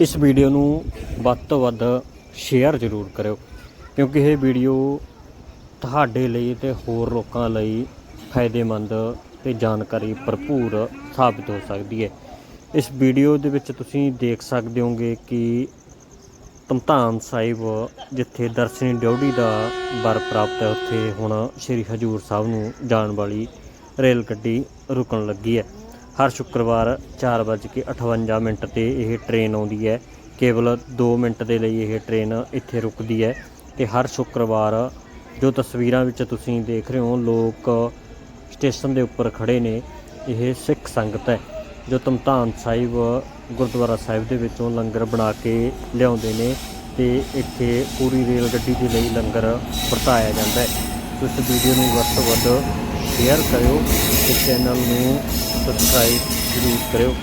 ਇਸ ਵੀਡੀਓ ਨੂੰ ਵੱਧ ਤੋਂ ਵੱਧ ਸ਼ੇਅਰ ਜ਼ਰੂਰ ਕਰਿਓ, ਕਿਉਂਕਿ ਇਹ ਵੀਡੀਓ ਤੁਹਾਡੇ ਲਈ ਤੇ ਹੋਰ ਲੋਕਾਂ ਲਈ ਫਾਇਦੇਮੰਦ ਤੇ ਜਾਣਕਾਰੀ ਭਰਪੂਰ ਸਾਬਿਤ ਹੋ ਸਕਦੀ ਹੈ। ਇਸ ਵੀਡੀਓ ਦੇ ਵਿੱਚ ਤੁਸੀਂ ਦੇਖ ਸਕਦੇ ਹੋਗੇ ਕਿ ਧਮਧਾਨ ਸਾਹਿਬ, ਜਿੱਥੇ ਦਰਸ਼ਨੀ ਡਿਊਟੀ ਦਾ ਵਰ ਪ੍ਰਾਪਤ ਹੈ, ਉੱਥੇ ਹੁਣ ਸ੍ਰੀ ਹਜੂਰ ਸਾਹਿਬ ਨੂੰ ਜਾਣ ਵਾਲੀ ਰੇਲ ਗੱਡੀ ਰੁਕਣ ਲੱਗੀ ਹੈ। ਹਰ ਸ਼ੁੱਕਰਵਾਰ 4:58 ਮਿੰਟ ਤੇ ਇਹ ਟ੍ਰੇਨ ਆਉਂਦੀ ਹੈ। ਕੇਵਲ 2 ਮਿੰਟ ਦੇ ਲਈ ਇਹ ਟ੍ਰੇਨ ਇੱਥੇ ਰੁਕਦੀ ਹੈ ਤੇ ਹਰ ਸ਼ੁੱਕਰਵਾਰ ਜੋ ਤਸਵੀਰਾਂ ਵਿੱਚ ਤੁਸੀਂ ਦੇਖ ਰਹੇ ਹੋ, ਲੋਕ ਸਟੇਸ਼ਨ ਦੇ ਉੱਪਰ ਖੜੇ ਨੇ। ਇਹ ਸਿੱਖ ਸੰਗਤ ਹੈ ਜੋ ਧਮਧਾਨ ਸਾਹਿਬ, ਗੁਰਦੁਆਰਾ ਸਾਹਿਬ ਦੇ ਵਿੱਚੋਂ ਲੰਗਰ ਬਣਾ ਕੇ ਲਿਆਉਂਦੇ ਨੇ ਤੇ ਇੱਥੇ ਪੂਰੀ ਰੇਲ ਗੱਡੀ ਦੇ ਲਈ ਲੰਗਰ ਵਰਤਾਇਆ ਜਾਂਦਾ ਹੈ। ਇਸ ਵੀਡੀਓ ਨੂੰ ਵੱਧ ਤੋਂ ਵੱਧ ਸ਼ੇਅਰ ਕਰਿਓ ਤੇ ਚੈਨਲ ਨੂੰ ਸਬਸਕ੍ਰਾਈਬ ਜ਼ਰੂਰ ਕਰਿਓ